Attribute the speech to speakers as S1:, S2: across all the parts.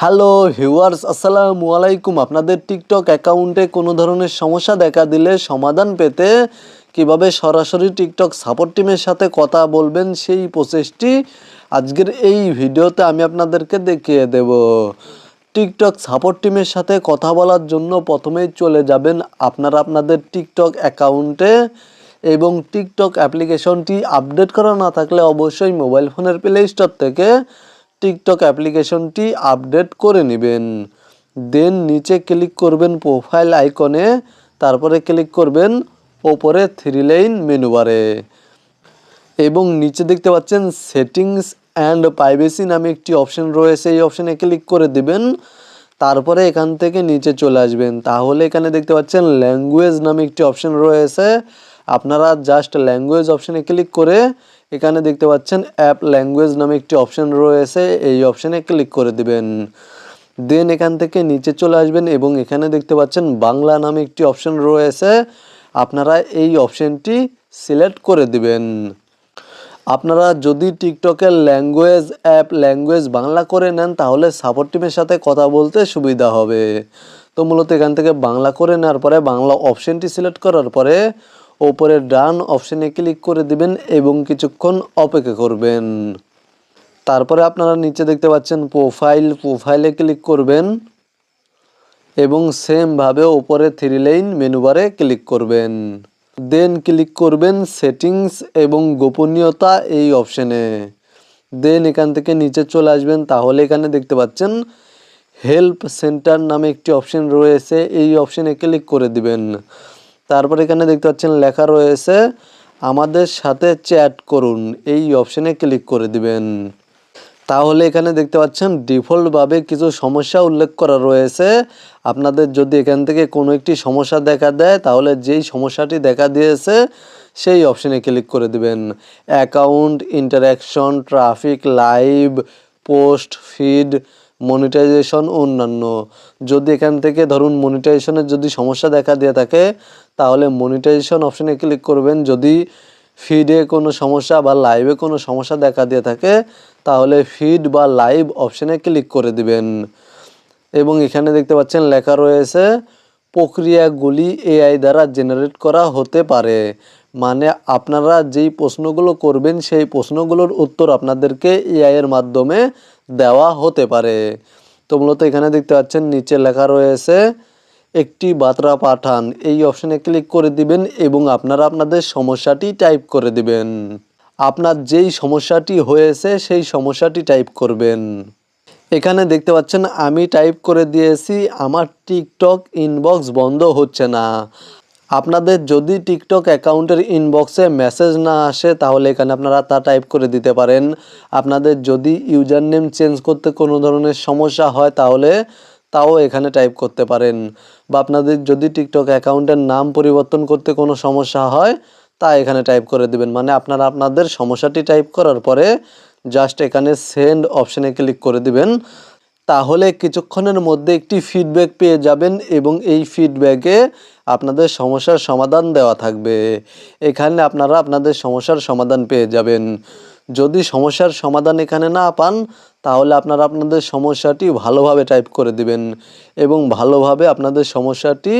S1: Hello viewers আসসালামু আলাইকুম আপনাদের টিকটক অ্যাকাউন্টে কোনো ধরনের সমস্যা দেখা দিলে সমাধান পেতে কীভাবে সরাসরি টিকটক সাপোর্ট টিমের সাথে কথা বলবেন সেই প্রসেসটি আজকের এই ভিডিওতে আমি আপনাদেরকে দেখিয়ে দেব। টিকটক সাপোর্ট টিমের সাথে কথা বলার জন্য প্রথমেই চলে যাবেন আপনারা আপনাদের টিকটক অ্যাকাউন্টে এবং টিকটক অ্যাপ্লিকেশনটি আপডেট করা না থাকলে অবশ্যই মোবাইল ফোনের প্লে স্টোর থেকে টিকটক অ্যাপ্লিকেশনটি আপডেট করে নেবেন। দেন নিচে ক্লিক করবেন প্রোফাইল আইকনে তারপরে ক্লিক করবেন ওপরে থ্রি লাইন মেনু বারে এবং নিচে দেখতে পাচ্ছেন সেটিংস অ্যান্ড প্রাইভেসি নামে একটি অপশন রয়েছে, এই অপশনে ক্লিক করে দেবেন। তারপরে এখান থেকে নিচে চলে আসবেন। তাহলে এখানে দেখতে পাচ্ছেন ল্যাঙ্গুয়েজ নামে একটি অপশন রয়েছে। আপনারা জাস্ট ল্যাঙ্গুয়েজ অপশানে ক্লিক করে এখানে দেখতে পাচ্ছেন অ্যাপ ল্যাঙ্গুয়েজ নামে একটি অপশান রয়েছে, এই অপশানে ক্লিক করে দিবেন। দেন এখান থেকে নিচে চলে আসবেন এবং এখানে দেখতে পাচ্ছেন বাংলা নামে একটি অপশান রয়েছে, আপনারা এই অপশনটি সিলেক্ট করে দিবেন। আপনারা যদি টিকটকের ল্যাঙ্গুয়েজ অ্যাপ ল্যাঙ্গুয়েজ বাংলা করে নেন, তাহলে সাপোর্ট টিমের সাথে কথা বলতে সুবিধা হবে। তো মূলত এখান থেকে বাংলা করে নেওয়ার পরে বাংলা অপশানটি সিলেক্ট করার পরে ওপরে ডান অপশনে ক্লিক করে দিবেন এবং কিছুক্ষণ অপেক্ষা করবেন। তারপরে আপনারা নিচে দেখতে পাচ্ছেন প্রোফাইল, প্রোফাইলে ক্লিক করবেন এবং সেমভাবে ওপরে থ্রি লাইন মেনুবারে ক্লিক করবেন। দেন ক্লিক করবেন সেটিংস এবং গোপনীয়তা এই অপশানে। দেন এখান থেকে নিচে চলে আসবেন, তাহলে এখানে দেখতে পাচ্ছেন হেল্প সেন্টার নামে একটি অপশন রয়েছে, এই অপশানে ক্লিক করে দিবেন। তারপর এখানে দেখতে পাচ্ছেন লেখা রয়েছে, আমাদের সাথে চ্যাট করুন। এই অপশানে ক্লিক করে দিবেন। তাহলে এখানে দেখতে পাচ্ছেন ডিফল্টভাবে কিছু সমস্যা উল্লেখ করা রয়েছে। আপনাদের যদি এখান থেকে কোনো একটি সমস্যা দেখা দেয়, তাহলে যেই সমস্যাটি দেখা দিয়েছে, সেই অপশানে ক্লিক করে দিবেন। Account, interaction, traffic, live, post, feed monetization অন্যান্য। যদি এখান থেকে ধরুন মনিটাইজেশনের যদি সমস্যা দেখা দিয়ে থাকে, তাহলে মনিটাইজেশন অপশনে ক্লিক করবেন। যদি ফিডে কোনো সমস্যা বা লাইভে কোনো সমস্যা দেখা দিয়ে থাকে, তাহলে ফিড বা লাইভ অপশনে ক্লিক করে দিবেন। এবং এখানে দেখতে পাচ্ছেন লেখা রয়েছে, প্রক্রিয়াগুলি এআই দ্বারা জেনারেট করা হতে পারে। মানে আপনারা যেই প্রশ্নগুলো করবেন, সেই প্রশ্নগুলোর উত্তর আপনাদেরকে এআইয়ের মাধ্যমে দেওয়া হতে পারে। তো মূলত এখানে দেখতে পাচ্ছেন, নিচে লেখা রয়েছে, একটি বার্তা পাঠান। এই অপশানে ক্লিক করে দিবেন এবং আপনারা আপনাদের সমস্যাটি টাইপ করে দিবেন। আপনার যেই সমস্যাটি হয়েছে, সেই সমস্যাটি টাইপ করবেন। এখানে দেখতে পাচ্ছেন, আমি টাইপ করে দিয়েছি, আমার টিকটক ইনবক্স বন্ধ হচ্ছে না। আপনাদের যদি টিকটক অ্যাকাউন্টের ইনবক্সে মেসেজ না আসে, তাহলে এখানে আপনারা তা টাইপ করে দিতে পারেন। আপনাদের যদি ইউজার নেম চেঞ্জ করতে কোনো ধরনের সমস্যা হয়, তাহলে তাও এখানে টাইপ করতে পারেন। বা আপনাদের যদি টিকটক অ্যাকাউন্টের নাম পরিবর্তন করতে কোনো সমস্যা হয়, তা এখানে টাইপ করে দিবেন। মানে আপনারা আপনাদের সমস্যাটি টাইপ করার পরে জাস্ট এখানে সেন্ড অপশানে ক্লিক করে দিবেন। তাহলে কিছুক্ষণের মধ্যে একটি ফিডব্যাক পেয়ে যাবেন এবং এই ফিডব্যাকে আপনাদের সমস্যার সমাধান দেওয়া থাকবে। এখানে আপনারা আপনাদের সমস্যার সমাধান পেয়ে যাবেন। যদি সমস্যার সমাধান এখানে না পান, তাহলে আপনারা আপনাদের সমস্যাটি ভালোভাবে টাইপ করে দিবেন এবং ভালোভাবে আপনাদের সমস্যাটি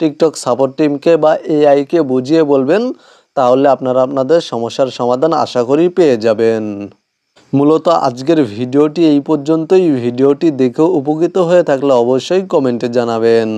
S1: টিকটক সাপোর্ট টিমকে বা এআইকে বুঝিয়ে বলবেন, তাহলে আপনারা আপনাদের সমস্যার সমাধান আশা করি পেয়ে যাবেন। মূলত আজকের ভিডিওটি এই পর্যন্তই। ভিডিওটি দেখে উপকৃত হয়ে থাকলে অবশ্যই কমেন্টে জানাবেন।